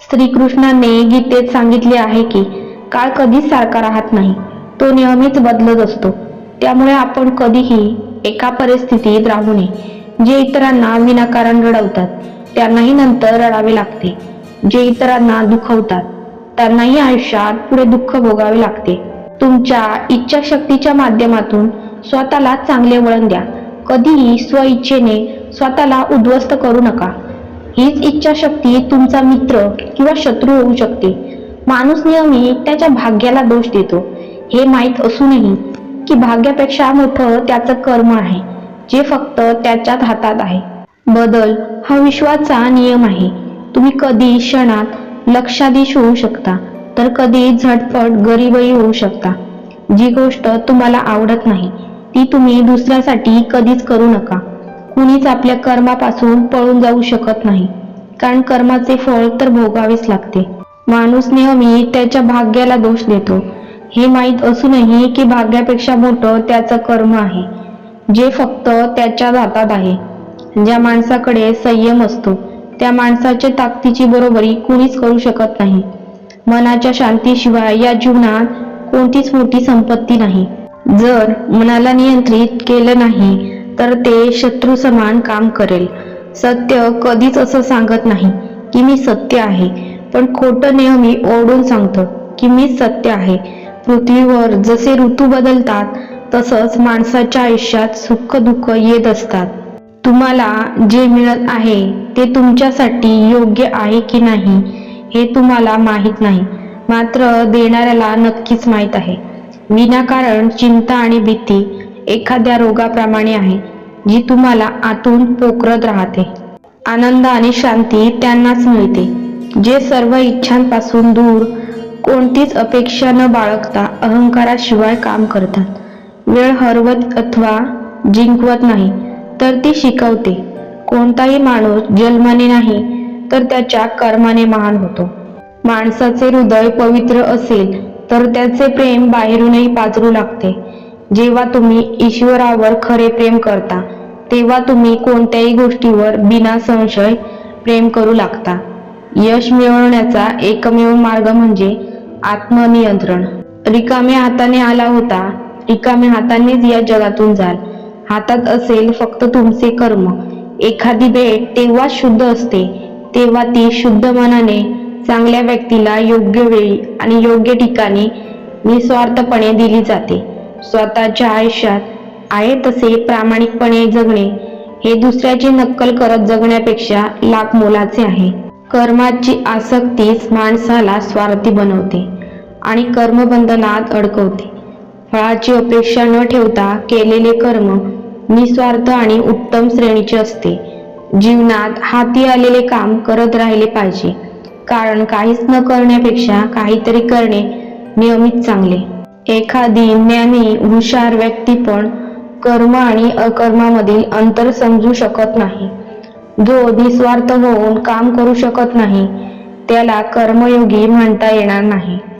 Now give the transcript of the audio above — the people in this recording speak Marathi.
श्रीकृष्णाने गीतेत सांगितले आहे की काळ कधीच सारखा राहत नाही. तो नेहमीच बदलत असतो. त्यामुळे आपण कधीही एका परिस्थितीत राहू नये. जे इतरांना विनाकारण रडवतात त्यांनाही नंतर रडावे लागते. जे इतरांना दुखवतात त्यांनाही आयुष्यात पुढे दुःख भोगावे लागते. तुमच्या इच्छाशक्तीच्या माध्यमातून स्वतःला चांगले वळण द्या. कधीही स्वइच्छेने स्वतःला उद्ध्वस्त करू नका. हीच इच्छाशक्ती तुमचा मित्र किंवा शत्रू होऊ शकते. माणूस नेहमी त्याच्या भाग्याला दोष देतो. हे माहीत असूनही की भाग्यापेक्षा मोठं त्याचं कर्म आहे जे फक्त त्याच्याच हातात आहे. बदल हा विश्वाचा नियम आहे. तुम्ही कधी क्षणात लक्षाधीश होऊ शकता तर कधी झटपट गरीबही होऊ शकता. जी गोष्ट तुम्हाला आवडत नाही ती तुम्ही दुसऱ्यासाठी कधीच करू नका. कुणीच आपल्या कर्मापासून पळून जाऊ शकत नाही. कारण कर्माचे फळ तर भोगावेच लागते. माणूस नेहमी त्याच्या भाग्याला दोष देतो. हे माहीत असूनही की भाग्यापेक्षा मोठं त्याचं कर्म आहे. जे फक्त त्याच्या हातात आहे. ज्या माणसाकडे संयम असतो त्या माणसाच्या ताकदीची बरोबरी कुणीच करू शकत नाही. मनाच्या शांतीशिवाय या जीवनात कोणतीच मोठी संपत्ती नाही. जर मनाला नियंत्रित केलं नाही तर ते शत्रू समान काम करेल. सत्य कधीच असं सांगत नाही की मी सत्य आहे पण खोटं नेहमी ओरडून सांगतं की मी सत्य आहे. पृथ्वीवर जसे ऋतू बदलतात तसंच माणसाच्या आयुष्यात सुख दुःख येत असतात. तुम्हाला जे मिळत आहे ते तुमच्यासाठी योग्य आहे की नाही हे तुम्हाला माहीत नाही. मात्र देणाऱ्याला नक्कीच माहीत आहे. विनाकारण चिंता आणि भीती एखाद्या रोगाप्रमाणे आहे जी तुम्हाला आतून पोखरत राहते. आनंद आणि शांती त्यांनाच मिळते. जे सर्व इच्छांपासून दूर कोणतीच अपेक्षा न बाळगता अहंकाराशिवाय काम करतात. वेळ हरवत अथवा जिंकवत नाही तर ती शिकवते. कोणताही माणूस जन्माने नाही तर त्याच्या कर्माने महान होतो. माणसाचे हृदय पवित्र असेल तर त्याचे प्रेम बाहेरूनही पाजरू लागते. जेव्हा तुम्ही ईश्वरावर खरे प्रेम करता तेव्हा तुम्ही कोणत्याही गोष्टीवर बिना संशय प्रेम करू लागता. यश मिळवण्याचा एकमेव मार्ग म्हणजे आत्मनियंत्रण. रिकाम्या हाताने आला होता रिकाम्या हातानेच या जगातून जाल. हातात असेल फक्त तुमचे कर्म. एखादी भेट तेव्हा शुद्ध असते तेव्हा ती शुद्ध मनाने चांगल्या व्यक्तीला योग्य वेळी आणि योग्य ठिकाणी निस्वार्थपणे दिली जाते. स्वतःच्या आयुष्यात आहे तसे प्रामाणिकपणे जगणे हे दुसऱ्याची नक्कल करत जगण्यापेक्षा लाख मोलाचे आहे. कर्माची आसक्तीच माणसाला स्वार्थी बनवते आणि कर्मबंधनात अडकवते. फळाची अपेक्षा न ठेवता केलेले कर्म निस्वार्थ आणि उत्तम श्रेणीचे असते. जीवनात हाती आलेले काम करत राहिले पाहिजे. कारण काहीच न करण्यापेक्षा काहीतरी करणे नियमित चांगले. एखादी ज्ञानी हुशार व्यक्ती पण कर्म आणि अकर्मामधील अंतर समजू शकत नाही. जो निस्वार्थ होऊन काम करू शकत नाही त्याला कर्मयोगी म्हणता येणार नाही.